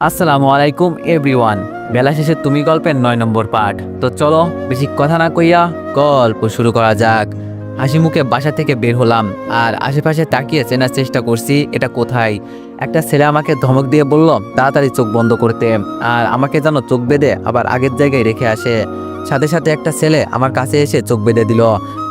আসসালামু আলাইকুম এভরিওয়ান বেলা শেষে তুমি গল্পের নয় নম্বর পাঠ। তো চলো, বেশি কথা না কইয়া গল্প শুরু করা যাক। হাসি মুখে বাসা থেকে বের হলাম আর আশেপাশে তাকিয়ে চেনার চেষ্টা করছি, এটা কোথায়? একটা ছেলে আমাকে ধমক দিয়ে বলল, তাড়াতাড়ি চোখ বন্ধ করতে। আর আমাকে যেন চোখ বেঁধে আবার আগের জায়গায় রেখে আসে। সাথে সাথে একটা ছেলে আমার কাছে এসে চোখ বেঁধে দিল।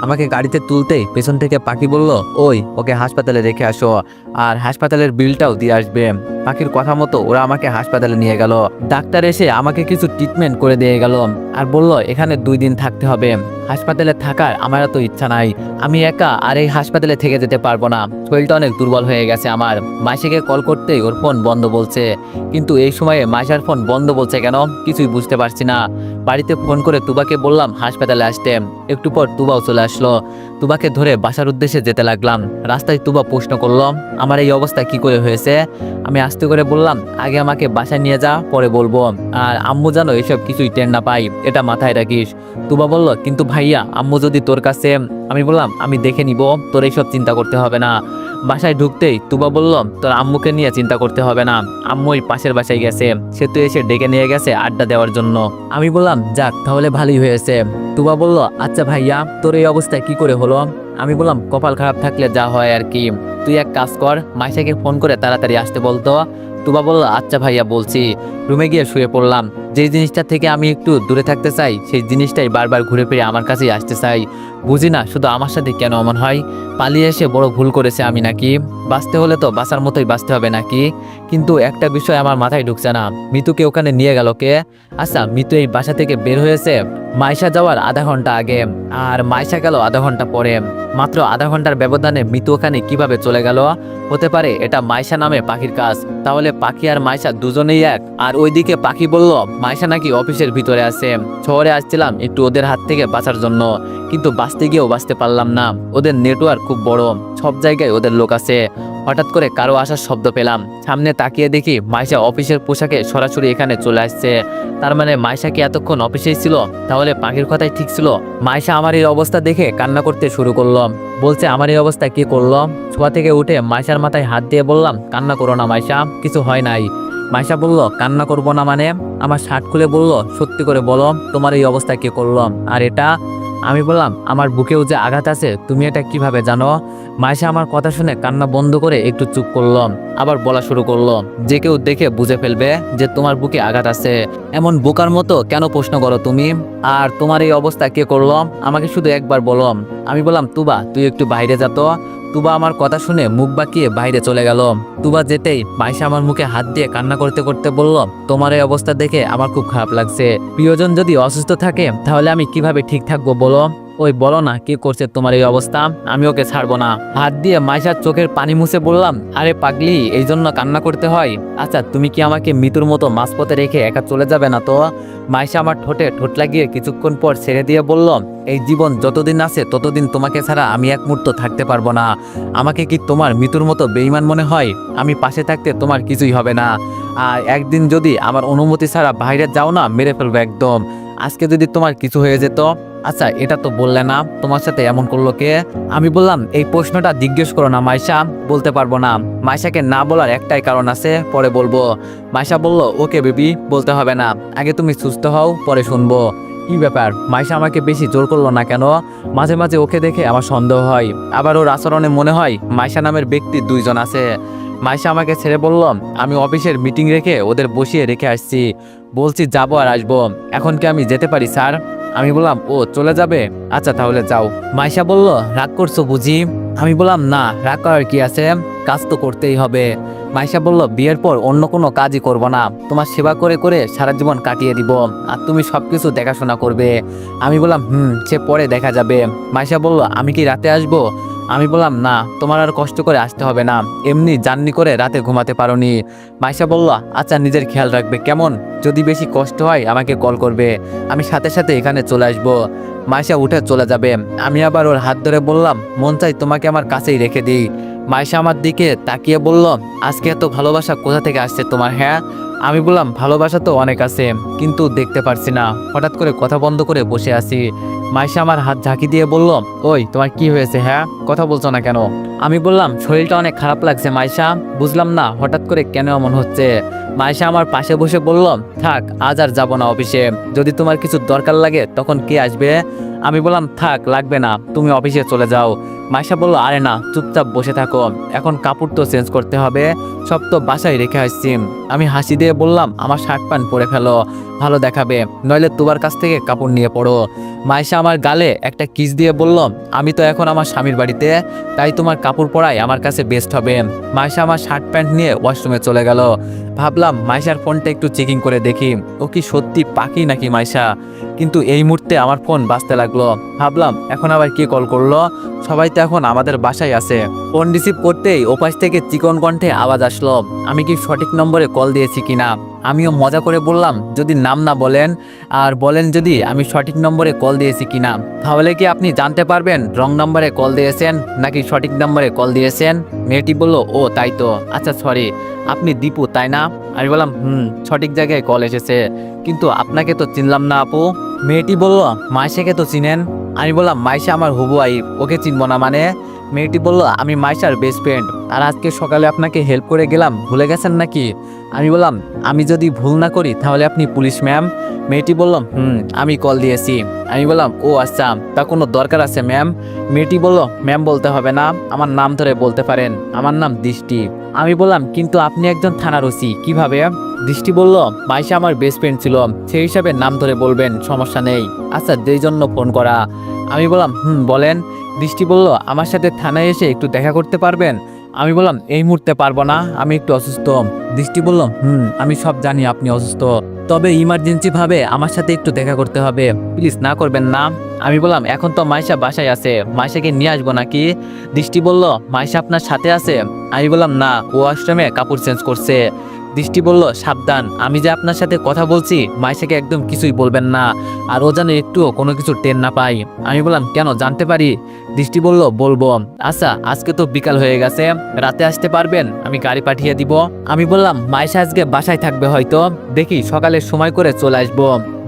আমাকে গাড়িতে তুলতেই পেছন থেকে পাখি বলল, ওই, ওকে হাসপাতালে রেখে আসো। আর হাসপাতালের বিলটাও দিয়ে আসবে। পাখির কথা মতো ওরা আমাকে হাসপাতালে নিয়ে গেল। ডাক্তার এসে আমাকে কিছু ট্রিটমেন্ট করে দিয়ে গেল আর বলল, এখানে দুই দিন থাকতে হবে। হাসপাতালে থাকার আমার এত ইচ্ছা নাই। আমি একা আর এই হাসপাতালে থেকে যেতে পারব না। শরীরটা অনেক দুর্বল হয়ে গেছে আমার। মাসিকে কল করতেই ওর ফোন বন্ধ বলছে। কিন্তু এই সময়ে মাসার ফোন বন্ধ বলছে কেন? কিছুই বুঝতে পারছি না। বাড়িতে ফোন করে তুবাকে বললাম হাসপাতালে আসতে। একটু পর তুবাও চলে আসলো। তুবাকে ধরে বাসার উদ্দেশ্যে যেতে লাগলাম। রাস্তায় তুবা প্রশ্ন করল, আমার এই অবস্থা কি করে হয়েছে? আমি আস্তে করে বললাম, আগে আমাকে বাসায় নিয়ে যা, পরে বলব। আর আম্মু জানো এসব কিছুই টেন না পাই এটা মাথায় রাখিস। তুবা বলল, কিন্তু ভাইয়া, আম্মু যদি তোর কাছে আমি বললাম, আমি দেখে নিব, তোর এইসব চিন্তা করতে হবে না। বাসায় ঢুকতেই তুবা বলল, তোর আম্মুকে নিয়ে চিন্তা করতে হবে না। আম্মু ওই পাশের বাসায় গেছে। সে তো এসে ডেকে নিয়ে গেছে আড্ডা দেওয়ার জন্য। আমি বললাম, যাক, তাহলে ভালোই হয়েছে। তুবা বলল আচ্ছা ভাইয়া, তোর এই অবস্থায় কি করে হলো? আমি বললাম, কপাল খারাপ থাকলে যা হয় আর কি। তুই এক কাজ কর, মাইশাকে ফোন করে তাড়াতাড়ি আসতে বলতো। তুবা বলল আচ্ছা ভাইয়া, বলছি। রুমে গিয়ে শুয়ে পড়লাম। যেই জিনিসটা থেকে আমি একটু দূরে থাকতে চাই, সেই জিনিসটাই বারবার ঘুরে ফিরে আমার কাছেই আসতে চাই। বুঝি না, শুধু আমার সাথে কেন এমন হয়? পালিয়ে এসে বড় ভুল করেছে আমি নাকি? বাঁচতে হলে তো বাঁচার মতোই বাঁচতে হবে নাকি? কিন্তু একটা বিষয় আমার মাথায় ঢুকছে না। মিতুকে ওখানে নিয়ে গেল কে? আচ্ছা মিতু এই বাসা থেকে বের হয়েছে? মাইশা যাওয়ার আধা ঘণ্টা আগে। আর মাইশা গেল আধা ঘণ্টা পরে। মাত্র আধা ঘণ্টার ব্যবধানে মিতু ওখানে কীভাবে চলে গেল? হতে পারে এটা মাইশা নামে পাখির কাজ। তাহলে পাখি আর মাইশা দুজনেই এক? আর ওইদিকে পাখি বলল, মাইশা নাকি অফিসের ভিতরে আছে। শহরে আসছিলাম একটু ওদের হাত থেকে বাঁচার জন্য। কিন্তু বাঁচতে গিয়েও বাঁচতে পারলাম না। ওদের নেটওয়ার্ক খুব বড়। সব জায়গায় ওদের লোক আছে। হঠাৎ করে কারও আসার শব্দ পেলাম। সামনে তাকিয়ে দেখি মাইশা অফিসের পোশাকে সরাসরি এখানে চলে আসছে। তার মানে মাইশা কি এতক্ষণ অফিসেই ছিল? তাহলে পাখির কথাই ঠিক ছিল। মাইশা আমার এই অবস্থা দেখে কান্না করতে শুরু করল। বলছে, আমার এই অবস্থা কি করল? ছোঁয়া থেকে উঠে মাইশার মাথায় হাত দিয়ে বললাম, কান্না করো না মাইশা, কিছু হয় নাই। মাইশা বলল, কান্না করব না মানে? আমার শার্ট খুলে বলল, সত্যি করে বলো, তোমার এই অবস্থা কে করল? আর এটা? আমি বললাম, আমার বুকেও যে আঘাত আছে, তুমি এটা কীভাবে জানো? মাইশা আমার কথা শুনে কান্না বন্ধ করে একটু চুপ করলাম আবার বলা শুরু করল, যে কেউ দেখে বুঝে ফেলবে যে তোমার বুকে আঘাত আছে। এমন বোকার মতো কেন প্রশ্ন করো তুমি? আর তোমার এই অবস্থা কে করলাম আমাকে শুধু একবার বললাম আমি বললাম, তুবা, তুই একটু বাইরে যা তো। তুবা আমার কথা শুনে মুখ বাঁকিয়ে বাইরে চলে গেল। তুবা যেতেই মাইশা আমার মুখে হাত দিয়ে কান্না করতে করতে বলল, তোমার এই অবস্থা দেখে আমার খুব খারাপ লাগছে। প্রিয়জন যদি অসুস্থ থাকে, তাহলে আমি কীভাবে ঠিক থাকব বলো? ওই বলো না, কি করছে তোমার এই অবস্থা? আমি ওকে ছাড়বো না। হাত দিয়ে মাইশার চোখের পানি মুছে বললাম, আরে পাগলি, এই জন্য কান্না করতে হয়? আচ্ছা তুমি কি আমাকে মৃত্যুর মতো মাঝপথে রেখে একা চলে যাবে না তো? মাইশা আমার ঠোঁটে ঠোঁট লাগিয়ে কিছুক্ষণ পর ছেড়ে দিয়ে বলল, এই জীবন যতদিন আছে, ততদিন তোমাকে ছাড়া আমি এক মুহূর্ত থাকতে পারব না। আমাকে কি তোমার মৃত্যুর মতো বেইমান মনে হয়? আমি পাশে থাকতে তোমার কিছুই হবে না। আর একদিন যদি আমার অনুমতি ছাড়া বাইরে যাও না, মেরে ফেলব একদম। আজকে যদি তোমার কিছু হয়ে যেত আচ্ছা এটা তো বললে না, তোমার সাথে এমন করল কে? আমি বললাম, এই প্রশ্নটা জিজ্ঞেস করো না, মাইশা। বলতে পারব না। মাইশাকে না বলার একটাই কারণ আছে, পরে বলব। মাইশা বলল, ওকে বেবি, বলতে হবে না। আগে তুমি সুস্থ হও, পরে শুনব। কি ব্যাপার? মাইশা আমাকে বেশি জোর করল না কেন? মাঝে মাঝে ওকে দেখে আমার সন্দেহ হয়। আবার ওর আচরণে মনে হয়, মাইশা নামের ব্যক্তি দুইজন আছে। মাইশা আমাকে ছেড়ে বলল, আমি অফিসের মিটিং রেখে ওদের বসিয়ে রেখে আসছি। বলছি, যাব আর আসব। এখন কি আমি যেতে পারি, স্যার? আমি বললাম, ও, চলে যাবে? আচ্ছা তাহলে যাও। মাইশা বলল, রাগ করছ বুঝি? আমি বললাম, না, রাগ করার কি আছে? কাজ তো করতেই হবে। মাইশা বলল, বিয়ের পর অন্য কোনো কাজই করব না। তোমার সেবা করে করে সারা জীবন কাটিয়ে দিব আর তুমি সব কিছু দেখাশোনা করবে। আমি বললাম, হুম, সে পরে দেখা যাবে। মাইশা বলল, আমি কি রাতে আসব? আমি বললাম, না, তোমার আর কষ্ট করে আসতে হবে না। এমনি জার্নি করে রাতে ঘুমাতে পারো নি মাইশা বলল আচ্ছা নিজের খেয়াল রাখবে, কেমন? যদি বেশি কষ্ট হয়, আমাকে কল করবে। আমি সাথে সাথে এখানে চলে আসব। মাইশা উঠে চলে যাবে। আমি আবার ওর হাত ধরে বললাম, মন চাই তোমাকে আমার কাছেই রেখে দিই। মাইশা আমার দিকে তাকিয়ে বলল, আজকে এত ভালোবাসা কোথা থেকে আসছে তোমার হ্যাঁ? আমি বললাম, ভালোবাসা তো অনেক আছে, কিন্তু দেখতে পারছি না। হঠাৎ করে কথা বন্ধ করে বসে আছি। মাইশা আমার হাত ঝাঁকি দিয়ে বলল, ওই, তোমার কি হয়েছে হ্যাঁ? কথা বলছো না কেন? আমি বললাম, শরীরটা অনেক খারাপ লাগছে, মাইশা। বুঝলাম না, হঠাৎ করে কেন এমন হচ্ছে? মাইশা আমার পাশে বসে বলল, থাক, আজ আর যাব না অফিসে। যদি তোমার কিছু দরকার লাগে, তখন কে আসবে? আমি বললাম, থাক, লাগবে না। তুমি অফিসে চলে যাও। মাইশা বলল, আরে না, চুপচাপ বসে থাকো। এখন কাপড় তো চেঞ্জ করতে হবে, সব তো বাসায় রেখে আসছি। আমি হাসি দিয়ে বললাম, আমার শার্ট প্যান্ট পরে ফেলো, ভালো দেখাবে। নইলে তোমার কাছ থেকে কাপড় নিয়ে পড়ো। মাইশা আমার গালে একটা কিস দিয়ে বলল, আমি তো এখন আমার স্বামীর বাড়িতে, তাই তোমার কাপড় পরাই আমার কাছে বেস্ট হবে। মাইশা আমার শার্ট প্যান্ট নিয়ে ওয়াশরুমে চলে গেল। ভাবলাম, মাইশার ফোনটা একটু চেকিং করে দেখি, ও কি সত্যি পাখি নাকি মাইশা? কিন্তু এই মুহূর্তে আমার ফোন বাঁচতে লাগল। ভাবলাম, এখন আবার কে কল করল? সবাই তো এখন আমাদের বাসায় আছে। ফোন রিসিভ করতেই ওপাশ থেকে চিকন কণ্ঠে আওয়াজ আসলো। আমি কি সঠিক নম্বরে কল দিয়েছি কিনা? আমিও মজা করে বললাম, যদি নাম না বলেন, আর বলেন যদি আমি সঠিক নম্বরে কল দিয়েছি কিনা। তাহলে কি আপনি জানতে পারবেন রং নম্বরে কল দিয়েছেন নাকি সঠিক নম্বরে কল দিয়েছেন? মেয়েটি বলল, ও, তাই তো। আচ্ছা সরি। আপনি দীপু, তাই না? আমি বললাম, হুম, সঠিক জায়গায় কল এসেছে। কিন্তু আপনাকে তো চিনলাম না আপু। মেয়েটি বলল, মাইশাকে তো চিনেন? আমি বললাম, মাইশা আমার হবু আইব ওকে চিনব না মানে? মেয়েটি বলল, আমি মাইশার বেস্ট ফ্রেন্ড আর আজকে সকালে আপনাকে হেল্প করে গেলাম, ভুলে গেছেন নাকি? আমি বললাম, আমি যদি ভুল না করি, তাহলে আপনি পুলিশ ম্যাম মেয়েটি বলল, হুম, আমি কল দিয়েছি। আমি বললাম, ও আচ্ছা তা কোনো দরকার আছে ম্যাম মেয়েটি বলল ম্যাম বলতে হবে না, আমার নাম ধরে বলতে পারেন, আমার নাম দৃষ্টি। আমি বললাম, কিন্তু আপনি একজন থানার ওসি, কীভাবে? দৃষ্টি বলল, মাইশা আমার বেস্ট ফ্রেন্ড ছিল সেই হিসাবে নাম ধরে বলবেন, সমস্যা নেই। আচ্ছা যেই জন্য ফোন করা। আমি বললাম, হুম, বলেন। দৃষ্টি বলল, আমার সাথে থানায় এসে একটু দেখা করতে পারবেন? আমি বললাম, এই মুহূর্তে পারব না, আমি একটু অসুস্থ। দৃষ্টি বলল, হুম, আমি সব জানি আপনি অসুস্থ। তবে ইমার্জেন্সি ভাবে আমার সাথে একটু দেখা করতে হবে। প্লিজ না করবেন না। আমি বললাম, এখন তো মাইশা বাসায় আছে, মাইশাকে নিয়ে আসব নাকি? দৃষ্টি বলল, মাইশা আপনার সাথে আছে? আমি বললাম, না, ও আশ্রমে কাপড় চেঞ্জ করছে। দৃষ্টি বলল, সাবধান, আমি যে আপনার সাথে কথা বলছি, মাইশাকে একদম কিছুই বলবেন না। আর ও যেন একটু কোনো কিছু টেন না পাই আমি বললাম, কেন, জানতে পারি। দৃষ্টি বলল, বলব। আচ্ছা আজকে তো বিকাল হয়ে গেছে, রাতে আসতে পারবেন? আমি গাড়ি পাঠিয়ে দিব। আমি বললাম, মাইশা আজকে বাসায় থাকবে হয়তো। দেখি সকালে সময় করে চলে আসব।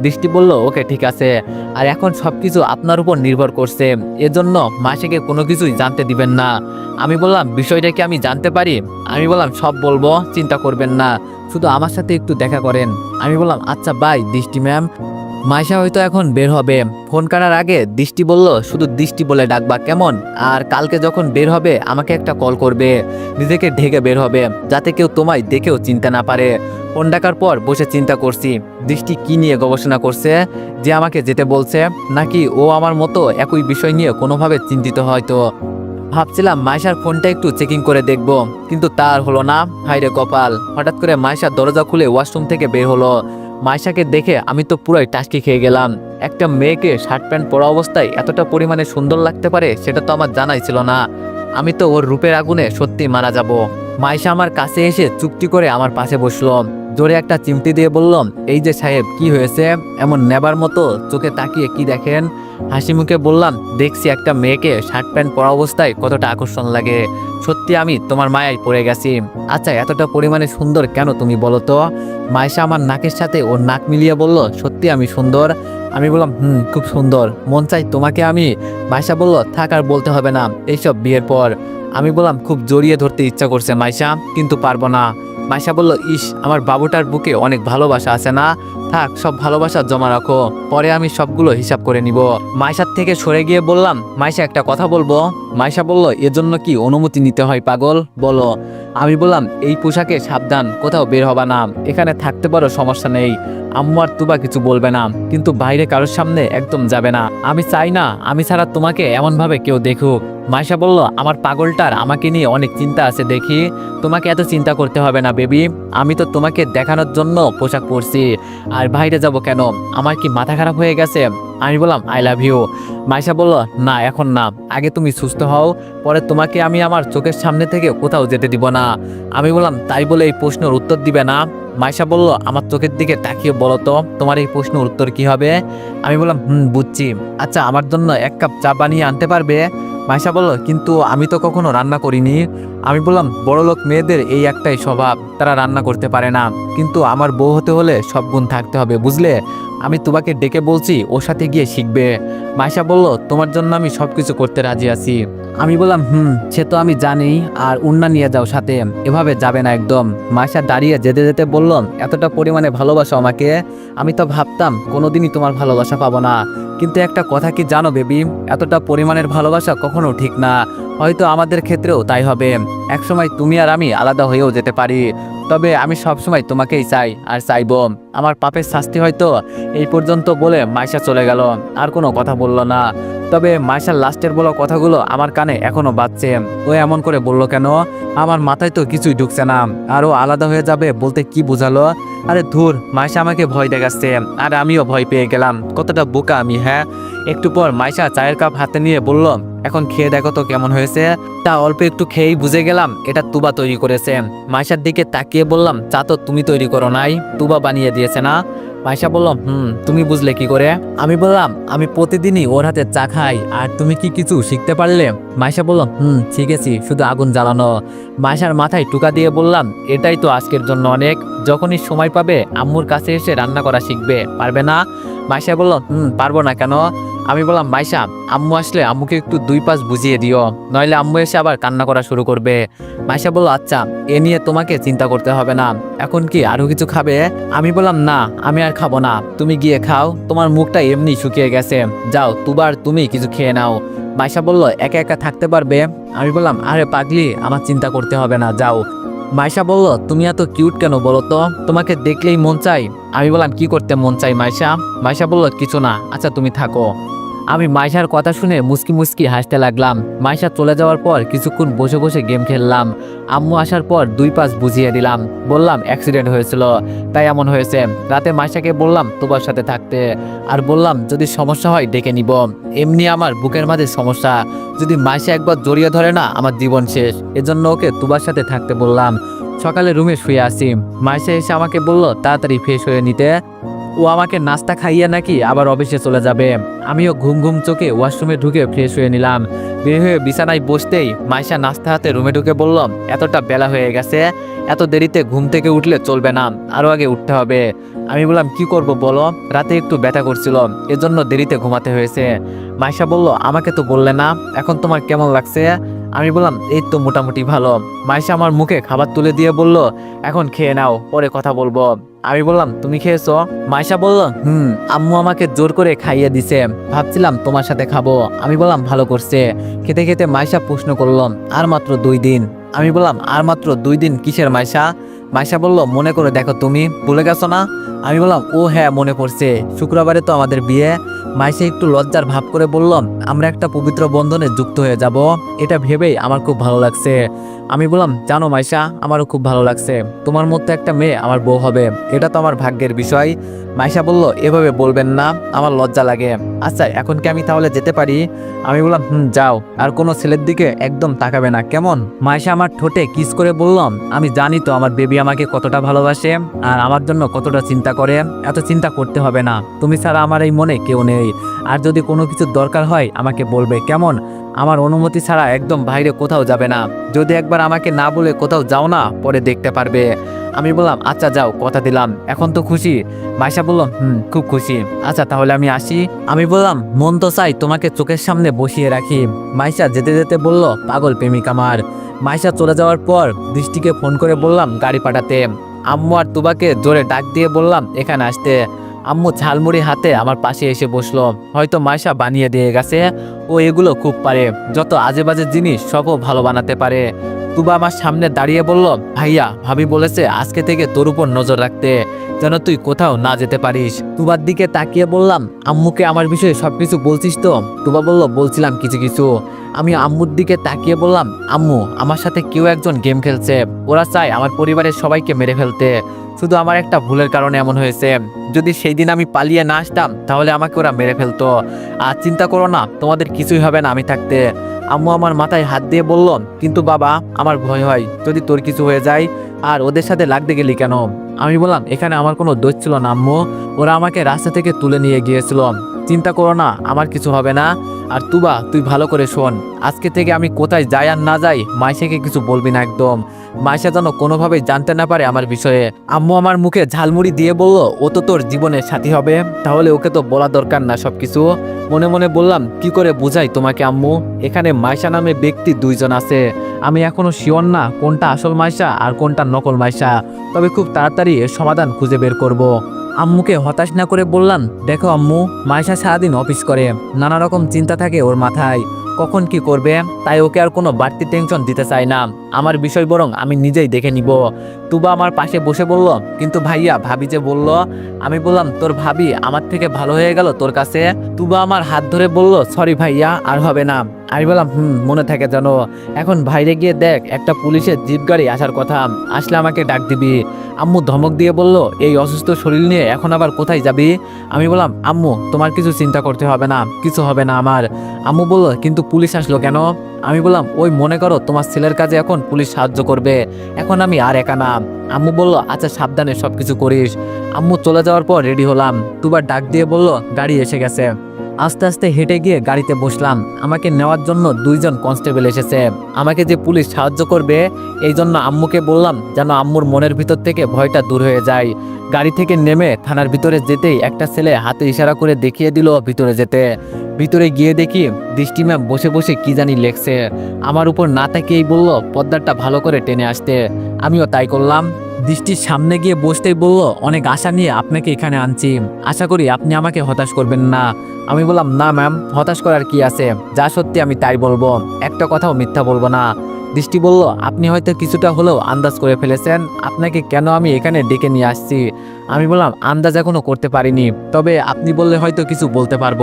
দৃষ্টি বলল, ওকে, ঠিক আছে। আর এখন সবকিছু আপনার উপর নির্ভর করছে। এজন্য মাসিকে কোনো কিছুই জানতে দিবেন না। আমি বললাম, বিষয়টা কি আমি জানতে পারি? আমি বললাম, সব বলব, চিন্তা করবেন না। শুধু আমার সাথে একটু দেখা করেন। আমি বললাম আচ্ছা বাই, দৃষ্টি, ম্যাম। মাইশা হয়তো এখন বের হবে। ফোন করার আগে দৃষ্টি বলল, শুধু দৃষ্টি বলে ডাকবা, কেমন? আর কালকে যখন বের হবে, আমাকে একটা কল করবে। নিজেকে ঢেকে বের হবে, যাতে কেউ তোমায় দেখেও চিনতে না পারে। ফোন ডাকার পর বসে চিন্তা করছি, দৃষ্টি কি নিয়ে গবেষণা করছে, যে আমাকে যেতে বলছে, নাকি ও আমার মতো একই বিষয় নিয়ে কোনোভাবে চিন্তিত হয়তো। ভাবছিলাম মাইশার ফোনটা একটু চেকিং করে দেখব, কিন্তু তার হলো না। হাইরে কপাল, হঠাৎ করে মাইশার দরজা খুলে ওয়াশরুম থেকে বের হলো। মাইশাকে দেখে আমি তো পুরোই টাস্কি খেয়ে গেলাম। একটা মেয়েকে শার্ট প্যান্ট পরা অবস্থায় এতটা পরিমাণে সুন্দর লাগতে পারে, সেটা তো আমার জানাই ছিল না। আমি তো ওর রূপের আগুনে সত্যি মারা যাব। মাইশা আমার কাছে এসে চুক্তি করে আমার পাশে বসল। জোরে একটা চিমটি দিয়ে বললাম, এই যে সাহেব, কি হয়েছে? এমন নেবার মতো চোখে তাকিয়ে কি দেখেন? হাসি মুখে বললাম, দেখছি একটা মেয়েকে শার্ট প্যান্ট পরা অবস্থায় কতটা আকর্ষণ লাগে। সত্যি আমি তোমার মায়ায় পড়ে গেছি। আচ্ছা এতটা পরিমাণে সুন্দর কেন তুমি বলো তো? মাইশা আমার নাকের সাথে ওর নাক মিলিয়ে বলল, সত্যি আমি সুন্দর। আমি বললাম, হুম, খুব সুন্দর। মন চাই তোমাকে আমি। মাইশা বলল, থাক আর বলতে হবে না। এইসব বিয়ের পর। আমি বললাম, খুব জড়িয়ে ধরতে ইচ্ছা করছে মাইশা, কিন্তু পারব না। মাইশা বলল, ইস, আমার বাবুটার বুকে অনেক ভালোবাসা আছে না? থাক, সব ভালোবাসা জমা রাখো, পরে আমি সবগুলো হিসাব করে নিব। মাইশার থেকে সরে গিয়ে বললাম, মাইশা, একটা কথা বলব? মাইশা বলল এর জন্য কি অনুমতি নিতে হয় পাগল? বলো, আমি বললাম, এই পোশাকে সাবধান, কোথাও বের হবা না। এখানে থাকতে পারো, সমস্যা নেই। আম্মু আর তুবা কিছু বলবে না। কিন্তু বাইরে কারোর সামনে একদম যাবে না। আমি চাই না, আমি ছাড়া তোমাকে এমনভাবে কেউ দেখুক। মাইশা বলল, আমার পাগলটার আমাকে নিয়ে অনেক চিন্তা আছে, দেখি। তোমাকে এত চিন্তা করতে হবে না, বেবি। আমি তো তোমাকে দেখানোর জন্য পোশাক পরছি। আর বাইরে যাব কেন? আমার কি মাথা খারাপ হয়ে গেছে? আমি বললাম আই লাভ ইউ মাইশা বলল, না, এখন না। আগে তুমি সুস্থ হও, পরে তোমাকে আমি আমার চোখের সামনে থেকে কোথাও যেতে দিব না। আমি বললাম, তাই বলে এই প্রশ্নের উত্তর দিবে না? মাইশা বলল, আমার চোখের দিকে তাকিয়ে বলো তো, তোমার এই প্রশ্নের উত্তর কি হবে? আমি বললাম, হুম, বুঝছি। আচ্ছা আমার জন্য এক কাপ চা বানিয়ে আনতে পারবে? মাইশা বলল, কিন্তু আমি তো কখনো রান্না করিনি। আমি বললাম, বড়লোক মেয়েদের এই একটাই স্বভাব, তারা রান্না করতে পারে না। কিন্তু আমার বউ হতে হলে সব গুণ থাকতে হবে, বুঝলে? আমি তোমাকে ডেকে বলছি ওর সাথে গিয়ে শিখবে। মাইশা বলল, তোমার জন্য আমি সব কিছু করতে রাজি আছি। আমি বললাম, হুম, সে তো আমি জানি, আর উন্না নিয়ে যাও সাথে। এভাবে যাবে না একদম। মাইশা দাঁড়িয়ে যেতে যেতে বলল, এতটা পরিমাণে ভালোবাসো আমাকে। আমি তো ভাবতাম, কোনোদিনই তোমার ভালোবাসা পাবো না। কিন্তু একটা কথা কি জানো বেবি? এতটা পরিমাণের ভালোবাসা কখনো ঠিক না। হয়তো আমাদের ক্ষেত্রেও তাই হবে। একসময় তুমি আর আমি আলাদা হয়েও যেতে পারি। তবে আমি সবসময় তোমাকেই চাই, আর চাইব। আমার পাপের শাস্তি হয়তো এই পর্যন্ত বলে মাইশা চলে গেল। আর কোনো কথা বলল না। তবে মাইশার লাস্টের বলা কথাগুলো আমার কানে এখনও বাজছে। ও এমন করে বলল কেন? আমার মাথায় তো কিছুই ঢুকছে না। আরও আলাদা হয়ে যাবে বলতে কি বোঝালো? আরে ধুর, মাইশা আমাকে ভয় দেখাচ্ছে। আর আমিও ভয় পেয়ে গেলাম। কতটা বোকা আমি হ্যাঁ? একটু পর মাইশা চায়ের কাপ হাতে নিয়ে বলল, এখন খেয়ে দেখো তো কেমন হয়েছে। তা অল্প একটু খেয়েই বুঝে গেলাম, এটা তুবা তৈরি করেছে। মাইশার দিকে তাকিয়ে বললাম, চা তো তুমি তৈরি করো নাই। তুবা বানিয়ে দিয়েছে না? মাইশা বললাম, হুম, তুমি বুঝলে কি করে? আমি বললাম, আমি প্রতিদিনই ওর হাতে চা খাই, আর তুমি কি কিছু শিখতে পারলে? মাইশা বললাম, হুম শিখেছি শুধু আগুন জ্বালানো। মাইশার মাথায় টুকা দিয়ে বললাম, এটাই তো আজকের জন্য অনেক, যখনই সময় পাবে আম্মুর কাছে এসে রান্না করা শিখবে, পারবে না? মাইশা বলল, হুম, পারব না কেন? আমি বললাম মাইশা আম্মু আসলে আম্মুকে একটু দুই পাশ বুঝিয়ে দিও, নইলে আম্মু এসে আবার কান্না করা শুরু করবে। মাইশা বলল আচ্ছা এ নিয়ে তোমাকে চিন্তা করতে হবে না। এখন কি আরও কিছু খাবে? আমি বললাম, না, আমি আর খাব না। তুমি গিয়ে খাও, তোমার মুখটা এমনি শুকিয়ে গেছে। যাও তুবার তুমি কিছু খেয়ে নাও। মাইশা বলল, একা একা থাকতে পারবে? আমি বললাম, আরে পাগলি, আমার চিন্তা করতে হবে না, যাও। মাইশা বলল, তুমি এত কিউট কেন বলো তো? তোমাকে দেখলেই মন চাই আমি বললাম, কি করতে মন চাই মাইশা? মাইশা বলল, কিছু না। আচ্ছা তুমি থাকো। আমি মাইশার কথা শুনে মুস্কি মুস্কি হাসতে লাগলাম। মাইশা চলে যাওয়ার পর কিছুক্ষণ বসে বসে গেম খেললাম। আম্মু আসার পর দুই পাশ বুঝিয়ে দিলাম। বললাম অ্যাক্সিডেন্ট হয়েছিল। তাই এমন হয়েছে। রাতে মাইশাকে বললাম, তোমার সাথে থাকতে। আর বললাম, যদি সমস্যা হয়, ডেকে নিব। এমনি আমার বুকের মাঝে সমস্যা। যদি মাইশা একবার জড়িয়ে ধরে না, আমার জীবন শেষ। এজন্য ওকে তোমার সাথে থাকতে বললাম। সকালে রুমে শুয়ে আসি। মাইশা এসে আমাকে বলল, তাড়াতাড়ি ফ্রেশ হয়ে নিতে। ও আমাকে নাস্তা খাইয়ে নাকি আবার অফিসে চলে যাবে। আমিও ঘুম ঘুম চোখে ওয়াশরুমে ঢুকে ফ্রেশ হয়ে নিলাম। বের হয়ে বিছানায় বসতেই মাইশা নাস্তা হাতে রুমে ঢুকে বললাম এতটা বেলা হয়ে গেছে, এত দেরিতে ঘুম থেকে উঠলে চলবে না আরও আগে উঠতে হবে। আমি বললাম, কি করব বলো? রাতে একটু ব্যথা করছিল, এজন্য দেরিতে ঘুমাতে হয়েছে। মাইশা বলল, আমাকে তো বললে না, এখন তোমার কেমন লাগছে? আমি বললাম, এই তো মোটামুটি ভালো। মাইশা আমার মুখে খাবার তুলে দিয়ে বলল, এখন খেয়ে নাও, পরে কথা বলব। আমি বললাম, তুমি খেয়েছো? মাইশা বলল, হুম, আম্মু আমাকে জোর করে খাইয়ে দিছে। ভাবছিলাম তোমার সাথে খাব। আমি বললাম, ভালো করছে। খেতে খেতে মাইশা প্রশ্ন করলাম আর মাত্র দুই দিন? আমি বললাম, আর মাত্র দুই দিন কিসের মাইশা? মাইশা বলল, মনে করে দেখো তুমি, ভুলে গেছো না? আমি বললাম, ও হ্যাঁ মনে পড়ছে। শুক্রবারে তো আমাদের বিয়ে। মাইশা একটু লজ্জার ভাব করে বললাম আমরা একটা পবিত্র বন্ধনে যুক্ত হয়ে যাব। এটা ভেবেই আমার খুব ভালো লাগছে। আমি বললাম, জানো মাইশা, আমারও খুব ভালো লাগছে। তোমার মতো একটা মেয়ে আমার বউ হবে। এটা তো আমার ভাগ্যের বিষয়। মাইশা বলল, এভাবে বলবেন না, আমার লজ্জা লাগে। আচ্ছা এখন কি আমি তাহলে যেতে পারি? আমি বললাম, হুম, যাও। আর কোনো ছেলের দিকে একদম তাকাবে না, কেমন? মাইশা আমার ঠোঁটে কিস করে বললাম, আমি জানি তো আমার বেবি আমাকে কতটা ভালোবাসে আর আমার জন্য কতটা চিন্তা করে, এত চিন্তা করতে হবে না। তুমি ছাড়া আমার এই মনে কেউ নেই। আর যদি কোনো কিছুর দরকার হয়, আমাকে বলবে, কেমন? আমার অনুমতি ছাড়া একদম বাইরে কোথাও যাবে না। যদি একবার আমাকে না বলে কোথাও যাও না, পরে দেখতে পারবে। আমি বললাম আচ্ছা যাও। কথা দিলাম। এখন তো খুশি। মাইশা বলল, হুম, খুব খুশি। আচ্ছা তাহলে আমি আসি। আমি বললাম, মন তো চাই তোমাকে চোখের সামনে বসিয়ে রাখি। মাইশা যেতে যেতে বলল, পাগল প্রেমিক আমার। মাইশা চলে যাওয়ার পর দৃষ্টিকে ফোন করে বললাম গাড়ি পাঠাতে। আম্মু আর তুবাকে জোরে ডাক দিয়ে বললাম, এখানে আসতে। আম্মু ঝালমুড়ি হাতে আমার পাশে এসে বসল। হয়তো মাইশা বানিয়ে দিয়ে গেছে। ও এগুলো খুব পারে, যত আজে বাজে জিনিস সবও ভালো বানাতে পারে। তুবা আমার সামনে দাঁড়িয়ে বলল, ভাইয়া, ভাবি বলেছে আজকে থেকে তোর উপর নজর রাখতে, যেন তুই কোথাও না যেতে পারিস। তুবার দিকে তাকিয়ে বললাম, আম্মুকে আমার বিষয়ে সবকিছু বলছিস তো? তুবা বলল, বলছিলাম কিছু কিছু। আমি আম্মুর দিকে তাকিয়ে বললাম, আম্মু, আমার সাথে কেউ একজন গেম খেলছে। ওরা চায় আমার পরিবারের সবাইকে মেরে ফেলতে। শুধু আমার একটা ভুলের কারণে এমন হয়েছে। যদি সেই দিন আমি পালিয়ে না আসতাম, তাহলে আমাকে ওরা মেরে ফেলতো। আর চিন্তা করো না, তোমাদের কিছুই হবে না আমি থাকতে। আম্মু আমার মাথায় হাত দিয়ে বলল, কিন্তু বাবা, আমার ভয় হয়। যদি তোর কিছু হয়ে যায়, আর ওদের সাথে লাগতে গেলি কেন? আমি বললাম, এখানে আমার কোনো দোষ ছিল না, আম্মু। ওরা আমাকে রাস্তা থেকে তুলে নিয়ে গিয়েছিল। চিন্তা করো না, আমার কিছু হবে না। আর তুবা, তুই ভালো করে শোন। আজকে থেকে আমি কোথায় যাই আর না যাই, মাইশাকে কিছু বলবি না একদম। মাইশা যেন কোনোভাবেই জানতে না পারে আমার বিষয়ে। আম্মু আমার মুখে ঝালমুড়ি দিয়ে বলল, ও তো তোর জীবনের সাথী হবে। তাহলে ওকে তো বলা দরকার না সবকিছু। মনে মনে বললাম, কি করে বুঝাই তোমাকে, আম্মু? এখানে মাইশা নামে ব্যক্তি দুইজন আছে। আমি এখনও শিওর না কোনটা আসল মাইশা আর কোনটা নকল মাইশা। তবে খুব তাড়াতাড়ি এর সমাধান খুঁজে বের করব। আম্মুকে হতাশ না করে বললাম, দেখো আম্মু, মাইশা সারাদিন অফিস করে, নানা রকম চিন্তা থাকে ওর মাথায়। কখন কি করবে, তাই ওকে আর কোনো বাড়তি টেনশন দিতে চাই না। আমার বিষয় বরং আমি নিজেই দেখে নিব। তুবা আমার পাশে বসে বলল, কিন্তু ভাইয়া, ভাবি যে বলল, আমি বললাম, তোর ভাবি আমার থেকে ভালো হয়ে গেল তোর কাছে? তুবা আমার হাত ধরে বলল, সরি ভাইয়া, আর হবে না। আমি বললাম, হুম, মনে থাকে যেন। এখন বাইরে গিয়ে দেখ, একটা পুলিশের জিপ গাড়ি আসার কথা। আসলে আমাকে ডাক দিবি। আম্মু ধমক দিয়ে বলল, এই অসুস্থ শরীর নিয়ে এখন আবার কোথায় যাবি? আমি বললাম, আম্মু, তোমার কিছু চিন্তা করতে হবে না, কিছু হবে না আমার। আম্মু বলল, কিন্তু পুলিশ আসলো কেন? আমি বললাম, ওই মনে করো তোমার ছেলের কাজে এখন পুলিশ সাহায্য করবে। এখন আমি আর একা না। আম্মু বলল আচ্ছা সাবধানে সব কিছু করিস। আম্মু চলে যাওয়ার পর রেডি হলাম। দুবার ডাক দিয়ে বলল, গাড়ি এসে গেছে। আস্তে আস্তে হেঁটে গিয়ে গাড়িতে বসলাম। আমাকে নেওয়ার জন্য দুইজন কনস্টেবল এসেছে। আমাকে যে পুলিশ সাহায্য করবে, এই জন্য আম্মুকে বললাম যেন আম্মুর মনের ভিতর থেকে ভয়টা দূর হয়ে যায়। গাড়ি থেকে নেমে থানার ভিতরে যেতেই একটা ছেলে হাতে ইশারা করে দেখিয়ে দিল ভিতরে যেতে। ভিতরে গিয়ে দেখি দৃষ্টি ম্যাম বসে বসে কি জানি লেখছে। আমার উপর না তাকিয়েই বলল পর্দাটা ভালো করে টেনে আসতে। আমিও তাই করলাম। দৃষ্টির সামনে গিয়ে বসতেই বলল, অনেক আশা নিয়ে আপনাকে এখানে আনছি। আশা করি আপনি আমাকে হতাশ করবেন না। আমি বললাম, না ম্যাম, হতাশ করার কি আছে? যা সত্যি আমি তাই বলব। একটা কথাও মিথ্যা বলব না। দৃষ্টি বলল, আপনি হয়তো কিছুটা হলেও আন্দাজ করে ফেলেছেন। আপনাকে কেন আমি এখানে ডেকে নিয়ে আসছি? আমি বললাম, আন্দাজ এখনও করতে পারিনি। তবে আপনি বললে হয়তো কিছু বলতে পারব।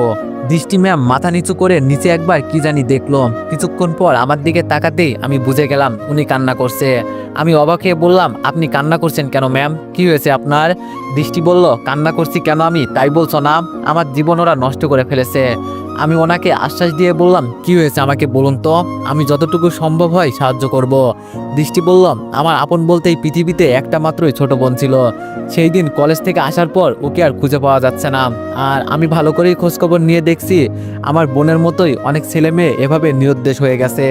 দৃষ্টি ম্যাম মাথা নিচু করে নিচে একবার কি জানি দেখল। কিছুক্ষণ পর আমার দিকে তাকাতেই আমি বুঝে গেলাম, উনি কান্না করছে। আমি অবাক হয়ে বললাম, আপনি কান্না করছেন কেন, ম্যাম? কি হয়েছে আপনার? দৃষ্টি বলল, কান্না করছি কেন আমি? তাই বলছো না? আমার জীবন ওরা নষ্ট করে ফেলেছে। আমি ওনাকে আশ্বাস দিয়ে বললাম, কি হয়েছে আমাকে বলুন তো? আমি যতটুকু সম্ভব হয় সাহায্য করব। দৃষ্টি বললাম আমার আপন বলতেই পৃথিবীতে একটা মাত্রই ছোট বোন ছিল। সেই দিন কলেজ থেকে আসার পর ওকে আর খুঁজে পাওয়া যাচ্ছে না। আর আমি ভালো করেই খোঁজখবর নিয়ে দেখছি, আমার বোনের মতোই অনেক ছেলে মেয়ে এভাবে নিরুদ্দেশ হয়ে গেছে।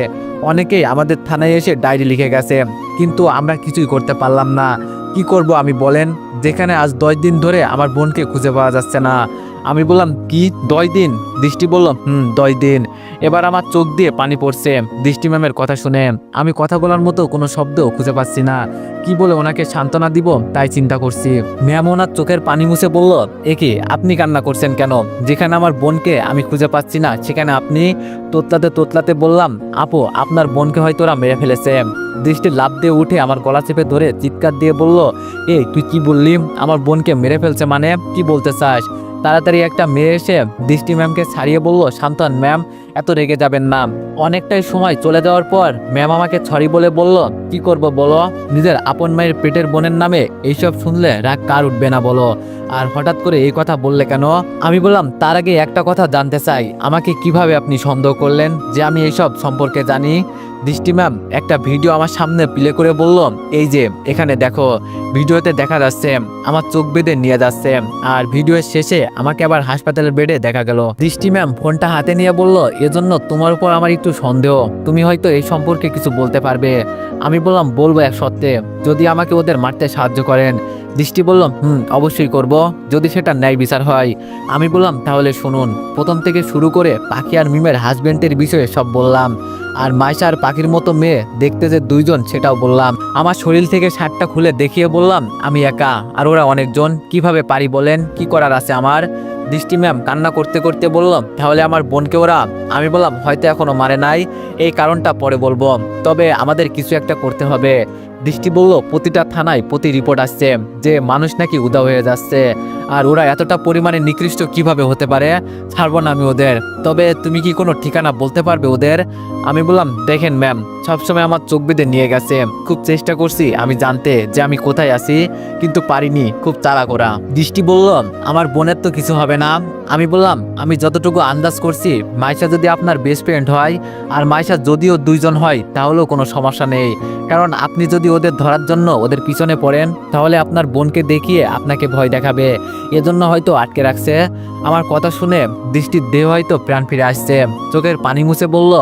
অনেকেই আমাদের থানায় এসে ডায়েরি লিখে গেছে। কিন্তু আমরা কিছুই করতে পারলাম না। কি করব আমি বলেন? যেখানে আজ দশ দিন ধরে আমার বোনকে খুঁজে পাওয়া যাচ্ছে না। আমি বললাম, কি? দশ দিন? দৃষ্টি বলল, হুম, দশ দিন। এবার আমার চোখ দিয়ে পানি পড়ছে। দৃষ্টি ম্যামের কথা শুনে, আমি কথা বলার মতো কোনো শব্দ খুঁজে পাচ্ছি না। কি বলে ওনাকে সান্ত্বনা দিব? তাই চিন্তা করছি। ম্যাম ওনার চোখের পানি মুছে বলল একে আপনি কান্না করছেন কেন? যেখানে আমার বোনকে আমি খুঁজে পাচ্ছি না, সেখানে আপনি তোতলাতে তোতলাতে বললাম, আপু, আপনার বোনকে হয়তো ওরা মেরে ফেলেছে। দৃষ্টি লাভ দিয়ে উঠে আমার গলা চেপে ধরে চিৎকার দিয়ে বলল, এই, তুই কি বললি? আমার বোনকে মেরে ফেলছে মানে? কি বলতে চাস? তাড়াতাড়ি একটা মেয়ে এসে দৃষ্টি ম্যামকে ছাড়িয়ে বলল, শান্তন ম্যাম, এত রেগে যাবেন না। অনেকটাই সময় চলে যাওয়ার পর ম্যাম আমাকে ছড়ি বলে বলল, কি করব বলো? নিজের আপন মায়ের পেটের বোনের নামে এইসব শুনলে রাগ কার উঠবে না বলো? আর হঠাৎ করে এই কথা বললে কেন? আমি বললাম, তার আগে একটা কথা জানতে চাই। আমাকে কীভাবে আপনি সন্দেহ করলেন যে আমি এইসব সম্পর্কে জানি? দৃষ্টি ম্যাম, একটা ভিডিও আমার সামনে প্লে করে বলল, এই যে, এখানে দেখো, ভিডিওতে দেখা যাচ্ছে, আমার চোখ বেঁধে নিয়ে যাচ্ছে, আর ভিডিওর শেষে আমাকে আবার হাসপাতালের বেডে দেখা গেল। দৃষ্টি ম্যাম ফোনটা হাতে নিয়ে বলল, এজন্য তোমার উপর আমার একটু সন্দেহ, তুমি হয়তো এই সম্পর্কে কিছু বলতে পারবে। আমি বললাম, বলব এক সত্ত্বে যদি আমাকে ওদের মারতে সাহায্য করেন দৃষ্টি বললাম, হুম, অবশ্যই করব। যদি সেটা ন্যায় বিচার হয়। আমি বললাম, তাহলে শুনুন, প্রথম থেকে শুরু করে পাখি আর মিমের হাজবেন্ডের বিষয়ে সব বললাম। আর মাইশা আর পাখির মতো মেয়ে, দেখতে যে দুইজন, সেটাও বললাম। আমার শরীর থেকে শার্টটা খুলে দেখিয়ে বললাম, আমি একা, আর ওরা অনেকজন, কীভাবে পারি বলেন? কি করার আছে আমার? দৃষ্টি ম্যাম কান্না করতে করতে বললাম, তাহলে আমার বোনকে ওরা? আমি বললাম, হয়তো এখনও মারে নাই, এই কারণটা পরে বলব। তবে আমাদের কিছু একটা করতে হবে। দৃষ্টি বলল প্রতিটা থানায় প্রতি রিপোর্ট আসছে যে মানুষ নাকি উদা হয়ে যাচ্ছে। আর ওরা এতটা পরিমাণে নিকৃষ্ট কীভাবে হতে পারে? ছাড়বো না আমি ওদের। তবে তুমি কি কোনো ঠিকানা বলতে পারবে ওদের? আমি বললাম, দেখেন ম্যাম সবসময় আমার চোখ বেঁধে নিয়ে গেছে। খুব চেষ্টা করছি আমি জানতে যে আমি কোথায় আছি, কিন্তু পারিনি। খুব তাড়া করা দৃষ্টি বলল, আমার বোনের তো কিছু হবে না। আমি বললাম, আমি যতটুকু আন্দাজ করছি, মাইশা যদি আপনার বেস্ট ফ্রেন্ড হয়, আর মাইশা যদিও দুইজন হয়, তাহলেও কোনো সমস্যা নেই। কারণ আপনি যদি ওদের ধরার জন্য ওদের পিছনে পড়েন, তাহলে আপনার বোনকে দেখিয়ে আপনাকে ভয় দেখাবে। এজন্য হয়তো আটকে রাখছে। আমার কথা শুনে দৃষ্টির দেহ হয়তো প্রাণ ফিরে আসছে। চোখের পানি মুছে বলল,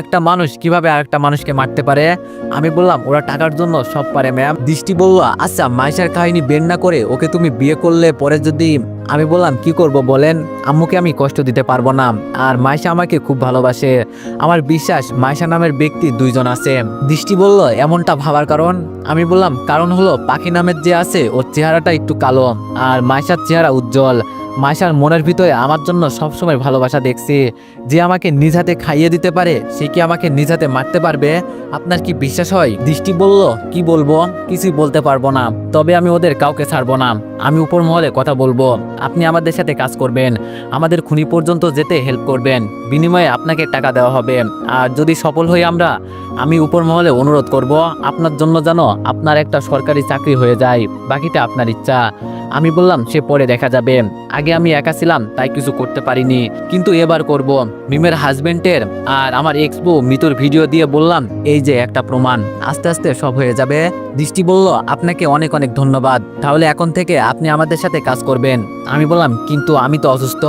একটা মানুষ কীভাবে আরেকটা মানুষকে মারতে পারে? আমি বললাম, ওরা টাকার জন্য সব পারে, ম্যাম। দৃষ্টি বলল আচ্ছা মাইশার কাহিনী বের না করে ওকে তুমি বিয়ে করলে পরে যদি আমি বললাম, কি করব বলেন? আম্মুকে আমি কষ্ট দিতে পারব না। আর মাইশা আমাকে খুব ভালোবাসে। আমার বিশ্বাস, মাইশা নামের ব্যক্তি দুইজন আছে। দৃষ্টি বলল, এমনটা ভাবার কারণ? আমি বললাম, কারণ হলো পাখি নামের যে আছে, ওর চেহারাটা একটু কালো। আর মাইশার চেহারা উজ্জ্বল। মাইশার মনের ভিতরে আমার জন্য সবসময় ভালোবাসা দেখছি। যে আমাকে নিজ হাতে খাইয়ে দিতে পারে, সে কি আমাকে নিজ হাতে মারতে পারবে? আপনার কি বিশ্বাস হয়? দৃষ্টি বলল, কি বলব? কিছুই বলতে পারব না। তবে আমি ওদের কাউকে ছাড়বো না। আমি উপর মহলে কথা বলব। আপনি আমাদের সাথে কাজ করবেন। আমাদের খুনি পর্যন্ত যেতে হেল্প করবেন। বিনিময়ে আপনাকে টাকা দেওয়া হবে। আর যদি সফল হই আমরা, আমি উপর মহলে অনুরোধ করব, আপনার জন্য যেন আপনার একটা সরকারি চাকরি হয়ে যায়। বাকিটা আপনার ইচ্ছা। আমি বললাম, সে পরে দেখা যাবে। আগে আমি একা ছিলাম, তাই কিছু করতে পারিনি। কিন্তু এবার করব। মিমের হাজবেন্ডের আর আমার এক্স বউ মিতুর ভিডিও দিয়ে বললাম, এই যে একটা প্রমাণ, আস্তে আস্তে সব হয়ে যাবে। দৃষ্টি বলল, আপনাকে অনেক অনেক ধন্যবাদ। তাহলে এখন থেকে আপনি আমাদের সাথে কাজ করবেন। আমি বললাম, কিন্তু আমি তো অসুস্থ।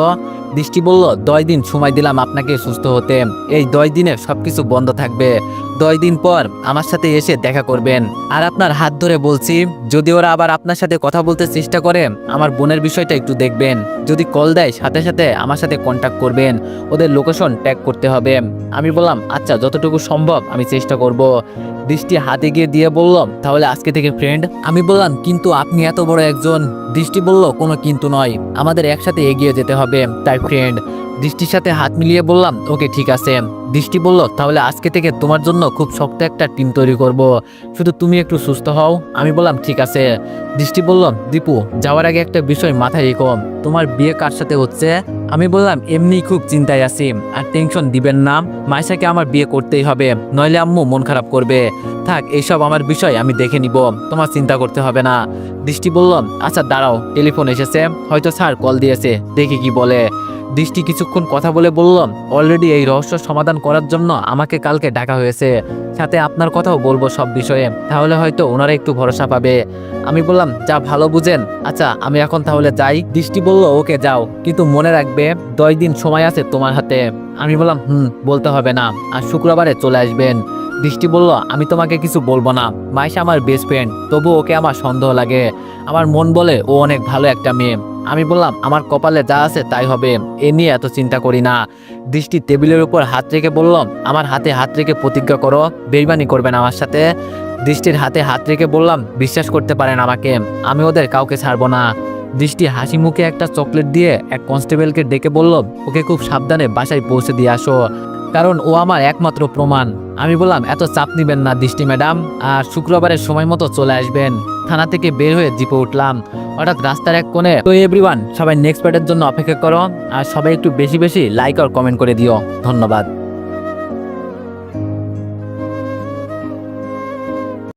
দৃষ্টি বলল, দশ দিন সময় দিলাম আপনাকে সুস্থ হতে। এই দশ দিনে সবকিছু বন্ধ থাকবে। দশ দিন পর আমার সাথে এসে দেখা করবেন। আর আপনার হাত ধরে বলছি, যদি ওরা আবার আপনার সাথে কথা বলতে চেষ্টা করে, আমার বোনের বিষয়টা একটু দেখবেন। যদি কল দেয়, সাথে সাথে আমার সাথে কন্ট্যাক্ট করবেন। ওদের লোকেশন ট্যাগ করতে হবে। আমি বললাম আচ্ছা যতটুকু সম্ভব আমি চেষ্টা করব। দৃষ্টি হাতে গিয়ে দিয়ে বললাম, তাহলে আজকে থেকে ফ্রেন্ড আমি বললাম, কিন্তু আপনি এত বড় একজন। দৃষ্টি বলল, কোনো কিন্তু নয়। আমাদের একসাথে এগিয়ে যেতে হবে, তাই ফ্রেন্ড দৃষ্টির সাথে হাত মিলিয়ে বললাম, ওকে, ঠিক আছে। দৃষ্টি বলল, তাহলে আজকে থেকে তোমার জন্য খুব শক্ত একটা টিম তৈরি করব। শুধু তুমি একটু সুস্থ হও। আমি বললাম, ঠিক আছে। দৃষ্টি বলল, দীপু, যাওয়ার আগে একটা বিষয় মাথায় রেখো। তোমার বিয়ে কার সাথে হচ্ছে? আমি বললাম, এমনি খুব চিন্তায় আছি, আর টেনশন দিবেন না। মাইশাকে আমার বিয়ে করতেই হবে, নইলে আম্মু মন খারাপ করবে। থাক, এইসব আমার বিষয়, আমি দেখে নিব। তোমার চিন্তা করতে হবে না। দৃষ্টি বলল আচ্ছা দাঁড়াও, টেলিফোন এসেছে। হয়তো স্যার কল দিয়েছে, দেখি কি বলে। দৃষ্টি কিছুক্ষণ কথা বলে বলল অলরেডি এই রহস্য সমাধান করার জন্য আমাকে কালকে ডাকা হয়েছে। সাথে আপনার কথাও বলব সব বিষয়ে। তাহলে হয়তো ওনারা একটু ভরসা পাবে। আমি বললাম, যা ভালো বুঝেন। আচ্ছা আমি এখন তাহলে যাই। দৃষ্টি বলল, ওকে যাও। কিন্তু মনে রাখবে, দশ দিন সময় আছে তোমার হাতে। আমি বললাম, হুম, বলতে হবে না। আর শুক্রবারে চলে আসবেন। দৃষ্টি বলল, আমি তোমাকে কিছু বলব না। মাইশা আমার বেস্ট ফ্রেন্ড তবু ওকে আমার সন্দেহ লাগে। আমার মন বলে ও অনেক ভালো একটা মেয়ে। আমি বললাম, আমার কপালে যা আছে তাই হবে। এ নিয়ে এত চিন্তা করি না। দৃষ্টি টেবিলের উপর হাত রেখে বললাম আমার হাতে হাত রেখে প্রতিজ্ঞা করো, বেইমানি করবেন আমার সাথে। দৃষ্টির হাতে হাত রেখে বললাম, বিশ্বাস করতে পারেন আমাকে, আমি ওদের কাউকে ছাড়বো না। দৃষ্টি হাসি মুখে একটা চকলেট দিয়ে এক কনস্টেবলকে ডেকে বলল, ওকে খুব সাবধানে বাসায় পৌঁছে দিয়ে আসো। কারণ ও আমার একমাত্র প্রমাণ। আমি বললাম, এত চাপ নিবেন না দৃষ্টি ম্যাডাম, আর শুক্রবারের সময় মতো চলে আসবেন। থানা থেকে বের হয়ে জিপে উঠলাম। হঠাৎ রাস্তার এক কোণে, তো এভরিওয়ান সবাই নেক্সট পার্টের জন্য অপেক্ষা করো, আর সবাই একটু বেশি বেশি লাইক আর কমেন্ট করে দিও। ধন্যবাদ।